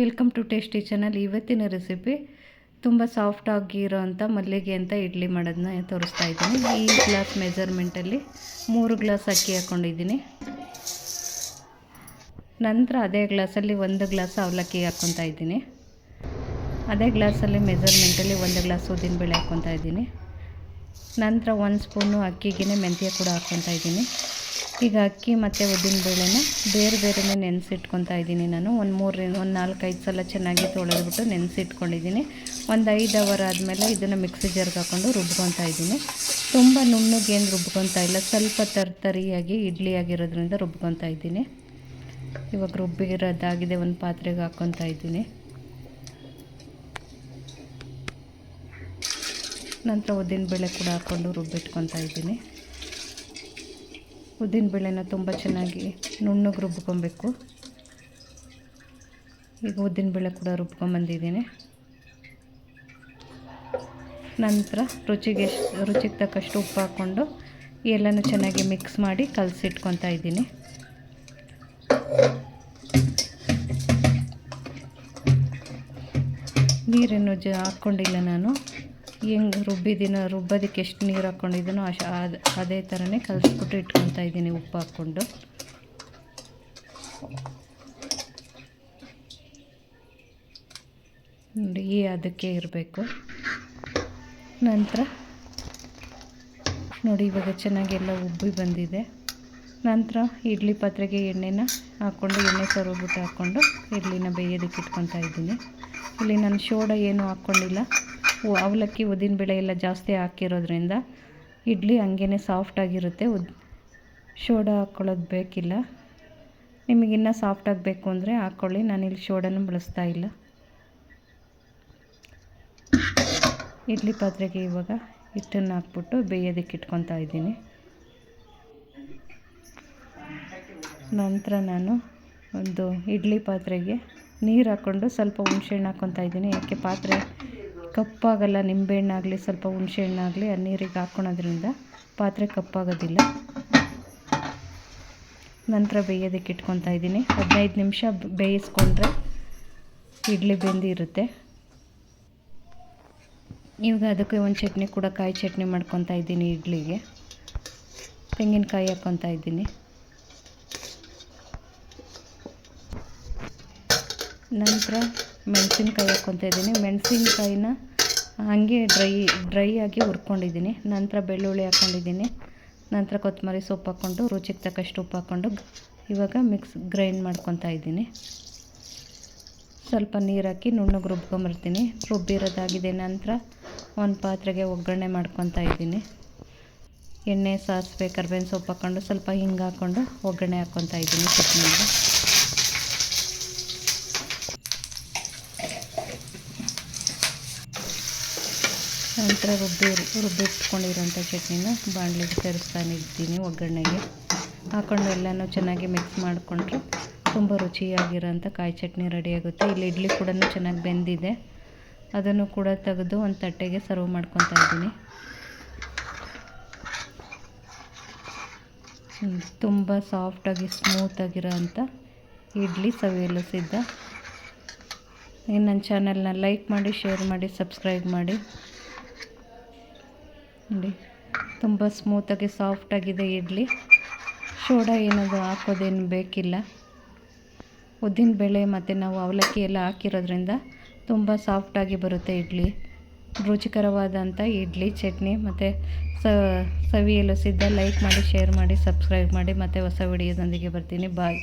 Welcome to tasty channel ಇವತ್ತಿನ recipe ತುಂಬ soft ಆಗಿರೋಂಥ ಮಲ್ಲಿಗೆ ಅಂತ ಇಡ್ಲಿ ಮಾಡೋದನ್ನ ತೋರಿಸ್ತಾ ಇದ್ದೀನಿ. ಈ ಗ್ಲಾಸ್ ಮೆಜರ್ಮೆಂಟಲ್ಲಿ ಮೂರು ಗ್ಲಾಸ್ ಅಕ್ಕಿ ಹಾಕ್ಕೊಂಡಿದ್ದೀನಿ ನಂತರ ಅದೇ ಗ್ಲಾಸಲ್ಲಿ ಒಂದು ಗ್ಲಾಸ್ ಅವಲಕ್ಕಿ ಹಾಕ್ಕೊತಾ ಇದ್ದೀನಿ. ಅದೇ ಗ್ಲಾಸಲ್ಲಿ ಮೆಜರ್ಮೆಂಟಲ್ಲಿ ಒಂದು ಗ್ಲಾಸ್ ಉದ್ದಿನಬೇಳೆ ಹಾಕ್ಕೊತಾ ಇದ್ದೀನಿ. ನಂತರ ಒಂದು ಸ್ಪೂನು ಅಕ್ಕಿಗೆ ಮೆಂತ್ಯ ಕೂಡ ಹಾಕ್ಕೊತಾ ಇದ್ದೀನಿ. ಈಗ ಅಕ್ಕಿ ಮತ್ತು ಉದ್ದಿನ ಬೇಳೆನ ಬೇರೆ ಬೇರೆನೇ ನೆನೆಸಿಟ್ಕೊತಾ ಇದ್ದೀನಿ ನಾನು. ಒಂದು ಮೂರು ಒಂದು ನಾಲ್ಕೈದು ಸಲ ಚೆನ್ನಾಗಿ ತೊಳೆದ್ಬಿಟ್ಟು ನೆನೆಸಿಟ್ಕೊಂಡಿದ್ದೀನಿ. ಒಂದು ಐದು ಅವರ್ ಆದಮೇಲೆ ಇದನ್ನು ಮಿಕ್ಸಿ ಜಾರ್ಗೆ ಹಾಕ್ಕೊಂಡು ರುಬ್ಕೊತಾ ಇದ್ದೀನಿ. ತುಂಬ ನುಣ್ಣಗೇನು ರುಬ್ಕೊತಾ ಇಲ್ಲ, ಸ್ವಲ್ಪ ತರ್ತರಿಯಾಗಿ ಇಡ್ಲಿ ಆಗಿರೋದ್ರಿಂದ ರುಬ್ಕೊತಾ ಇದ್ದೀನಿ. ಇವಾಗ ರುಬ್ಬಿರೋದಾಗಿದೆ, ಒಂದು ಪಾತ್ರೆಗೆ ಹಾಕ್ಕೊತಾ ಇದ್ದೀನಿ. ನಂತರ ಉದ್ದಿನ ಬೇಳೆ ಕೂಡ ಹಾಕ್ಕೊಂಡು ರುಬ್ಬಿಟ್ಕೊತಾ ಇದ್ದೀನಿ. ಉದ್ದಿನಬೇಳೆನ ತುಂಬ ಚೆನ್ನಾಗಿ ನುಣ್ಣಗೆ ರುಬ್ಕೊಬೇಕು. ಈಗ ಉದ್ದಿನಬೇಳೆ ಕೂಡ ರುಬ್ಕೊಂಬಂದಿದ್ದೀನಿ. ನಂತರ ರುಚಿಗೆ ರುಚಿಗೆ ತಕ್ಕಷ್ಟು ಉಪ್ಪು ಹಾಕ್ಕೊಂಡು ಎಲ್ಲನೂ ಚೆನ್ನಾಗಿ ಮಿಕ್ಸ್ ಮಾಡಿ ಕಲಸಿಟ್ಕೊತಾ ಇದ್ದೀನಿ. ನೀರನ್ನು ಜ ಹಾಕ್ಕೊಂಡಿಲ್ಲ ನಾನು. ಹೆಂಗೆ ರುಬ್ಬಿದ್ದೀನ ರುಬ್ಬೋದಕ್ಕೆ ಎಷ್ಟು ನೀರು ಹಾಕ್ಕೊಂಡಿದ್ದೀನೋ ಅಷ್ಟು ಅದೇ ಥರನೇ ಕಲಸ್ಬಿಟ್ಟು ಇಟ್ಕೊತಾ ಇದ್ದೀನಿ ಉಪ್ಪು ಹಾಕ್ಕೊಂಡು. ನೋಡಿ, ಈ ಅದಕ್ಕೆ ಇರಬೇಕು. ನಂತರ ನೋಡಿ, ಇವಾಗ ಚೆನ್ನಾಗಿ ಎಲ್ಲ ಉಬ್ಬಿ ಬಂದಿದೆ. ನಂತರ ಇಡ್ಲಿ ಪಾತ್ರೆಗೆ ಎಣ್ಣೆನ ಹಾಕ್ಕೊಂಡು, ಎಣ್ಣೆ ಸರೋಗ್ಬಿಟ್ಟು ಹಾಕ್ಕೊಂಡು ಇಡ್ಲಿನ ಬೇಯೋದಕ್ಕೆ ಇಟ್ಕೊತಾ ಇದ್ದೀನಿ ಇಲ್ಲಿ ನಾನು ಶೋಡ ಏನೂ ಹಾಕ್ಕೊಂಡಿಲ್ಲ. ಅವಲಕ್ಕಿ ಉದ್ದಿನಬೇಳೆ ಎಲ್ಲ ಜಾಸ್ತಿ ಹಾಕಿರೋದ್ರಿಂದ ಇಡ್ಲಿ ಹಂಗೇ ಸಾಫ್ಟಾಗಿರುತ್ತೆ ಉದ್, ಶೋಡಾ ಹಾಕ್ಕೊಳ್ಳೋದು ಬೇಕಿಲ್ಲ. ನಿಮಗಿನ್ನೂ ಸಾಫ್ಟಾಗಿ ಬೇಕು ಅಂದರೆ ಹಾಕ್ಕೊಳ್ಳಿ ನಾನಿಲ್ಲಿ ಶೋಡನೂ ಬಳಸ್ತಾ ಇಲ್ಲ. ಇಡ್ಲಿ ಪಾತ್ರೆಗೆ ಇವಾಗ ಹಿಟ್ಟನ್ನು ಹಾಕ್ಬಿಟ್ಟು ಬೇಯೋದಕ್ಕೆ ಇಟ್ಕೊತಾ ಇದ್ದೀನಿ. ನಂತರ ನಾನು ಒಂದು ಇಡ್ಲಿ ಪಾತ್ರೆಗೆ ನೀರು ಹಾಕ್ಕೊಂಡು ಸ್ವಲ್ಪ ಹುಣ್ಸೆಹಣ್ಣು ಹಾಕ್ಕೊತಾ ಇದ್ದೀನಿ. ಯಾಕೆ ಪಾತ್ರೆ ಕಪ್ಪಾಗಲ್ಲ, ನಿಂಬೆಹಣ್ಣಾಗಲಿ, ಸ್ವಲ್ಪ ಹುಣಸೆಹಣ್ಣಾಗಲಿ ಆ ನೀರಿಗೆ ಹಾಕ್ಕೊಳೋದ್ರಿಂದ ಪಾತ್ರೆ ಕಪ್ಪಾಗೋದಿಲ್ಲ. ನಂತರ ಬೇಯೋದಕ್ಕೆ ಇಟ್ಕೊತಾ ಇದ್ದೀನಿ. ಹದಿನೈದು ನಿಮಿಷ ಬೇಯಿಸ್ಕೊಂಡ್ರೆ ಇಡ್ಲಿ ಬೆಂದಿರುತ್ತೆ ಇವಾಗ ಅದಕ್ಕೆ ಒಂದು ಚಟ್ನಿ ಕೂಡ ಕಾಯಿ ಚಟ್ನಿ ಮಾಡ್ಕೊತಾ ಇದ್ದೀನಿ ಇಡ್ಲಿಗೆ. ತೆಂಗಿನಕಾಯಿ ಹಾಕ್ಕೊತಾ ಇದ್ದೀನಿ. ನಂತರ ಮೆಣಸಿನ್ಕಾಯಿ ಹಾಕ್ಕೊತಾ ಇದ್ದೀನಿ. ಮೆಣಸಿನ್ಕಾಯಿನ ಹಾಗೆ ಡ್ರೈ ಡ್ರೈ ಆಗಿ ಹುರ್ಕೊಂಡಿದ್ದೀನಿ. ನಂತರ ಬೆಳ್ಳುಳ್ಳಿ ಹಾಕ್ಕೊಂಡಿದ್ದೀನಿ. ನಂತರ ಕೊತ್ತಂಬರಿ ಸೊಪ್ಪು ಹಾಕ್ಕೊಂಡು, ರುಚಿಗೆ ತಕ್ಕಷ್ಟು ಉಪ್ಪು ಹಾಕ್ಕೊಂಡು, ಇವಾಗ ಮಿಕ್ಸ್ ಗ್ರೈಂಡ್ ಮಾಡ್ಕೊತಾ ಇದ್ದೀನಿ. ಸ್ವಲ್ಪ ನೀರು ಹಾಕಿ ನುಣ್ಣಗೆ ರುಬ್ಕೊಂಬರ್ತೀನಿ. ರುಬ್ಬಿರೋದಾಗಿದೆ ನಂತರ ಒಂದು ಪಾತ್ರೆಗೆ ಒಗ್ಗರಣೆ ಮಾಡ್ಕೊತಾ ಇದ್ದೀನಿ. ಎಣ್ಣೆ ಸಾಸಿವೆ ಕರ್ಬೇವಿನ ಸೊಪ್ಪು ಹಾಕ್ಕೊಂಡು ಸ್ವಲ್ಪ ಹಿಂಗೆ ಹಾಕ್ಕೊಂಡು ಒಗ್ಗರಣೆ ಹಾಕ್ಕೊತಾ ಇದ್ದೀನಿ. ಚಟ್ನಿಗೆ ನಂತರ ರುಬ್ಬಿ ರುಬ್ಬಿಟ್ಕೊಂಡಿರೋಂಥ ಚಟ್ನಿನ ಬಾಣಲಿಗೆ ಸೇರಿಸ್ತಾ ಇದ್ದೀನಿ ಒಗ್ಗರಣೆಗೆ. ಹಾಕ್ಕೊಂಡು ಎಲ್ಲನೂ ಚೆನ್ನಾಗಿ ಮಿಕ್ಸ್ ಮಾಡಿಕೊಂಡ್ರೆ ತುಂಬ ರುಚಿಯಾಗಿರೋಂಥ ಕಾಯಿ ಚಟ್ನಿ ರೆಡಿಯಾಗುತ್ತೆ ಇಲ್ಲಿ ಇಡ್ಲಿ ಕೂಡ ಚೆನ್ನಾಗಿ ಬೆಂದಿದೆ. ಅದನ್ನು ಕೂಡ ತೆಗೆದು ಒಂದು ತಟ್ಟೆಗೆ ಸರ್ವ್ ಮಾಡ್ಕೊತಾ ಇದ್ದೀನಿ. ತುಂಬ ಸಾಫ್ಟಾಗಿ ಸ್ಮೂತಾಗಿರೋ ಅಂಥ ಇಡ್ಲಿ ಸವಿಯಲು ಸಿದ್ಧ. ಇನ್ನು ನನ್ನ ಚಾನಲ್ನ ಲೈಕ್ ಮಾಡಿ ಶೇರ್ ಮಾಡಿ ಸಬ್ಸ್ಕ್ರೈಬ್ ಮಾಡಿ. ನೋಡಿ. ತುಂಬ ಸ್ಮೂತಾಗಿ ಸಾಫ್ಟಾಗಿದೆ ಇಡ್ಲಿ. ಸೋಡಾ ಏನದು ಹಾಕೋದೇನು ಬೇಕಿಲ್ಲ. ಉದ್ದಿನ ಬೇಳೆ ಮತ್ತು ನಾವು ಅವಲಕ್ಕಿ ಎಲ್ಲ ಹಾಕಿರೋದ್ರಿಂದ ತುಂಬ ಸಾಫ್ಟಾಗಿ ಬರುತ್ತೆ ಇಡ್ಲಿ. ರುಚಿಕರವಾದಂಥ ಇಡ್ಲಿ, ಚಟ್ನಿ ಮತ್ತು ಸವಿಯಲು ಸಿದ್ಧ ಲೈಕ್ ಮಾಡಿ ಶೇರ್ ಮಾಡಿ ಸಬ್ಸ್ಕ್ರೈಬ್ ಮಾಡಿ ಮತ್ತು ಹೊಸ ವಿಡಿಯೋದೊಂದಿಗೆ ಬರ್ತೀನಿ. ಬಾಯ್